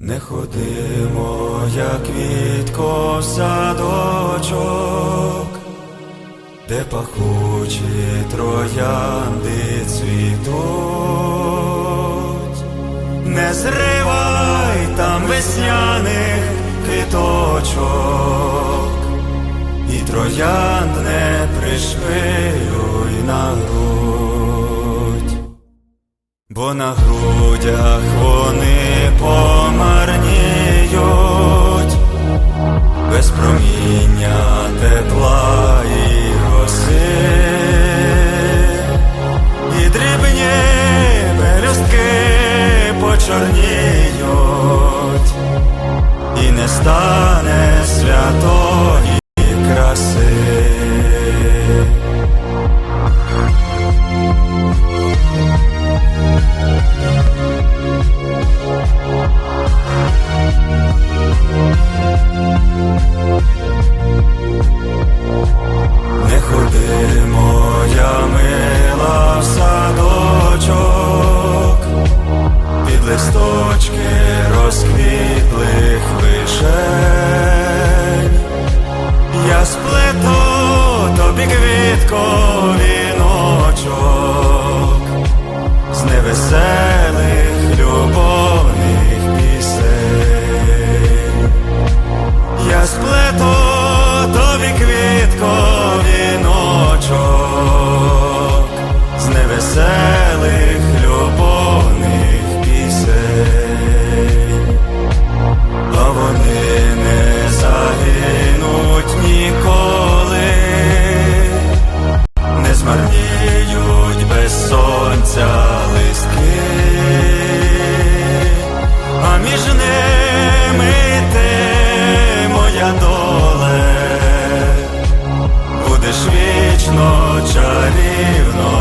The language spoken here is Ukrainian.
Не ходимо, як квітко в садочок, де пахучі троянди цвітуть, не зривай там весняних квіточок, і троянд не пришпилюй на грудь. Бо на грудях вони проміння тепла і роси, і дрібні пелюстки почорніють, і не стане святої краси. Моя мила в садочок, під листочки розквітлих вишень. Я сплету тобі квітко без сонця листки, а між ними ти, моя доле, будеш вічно чарівна.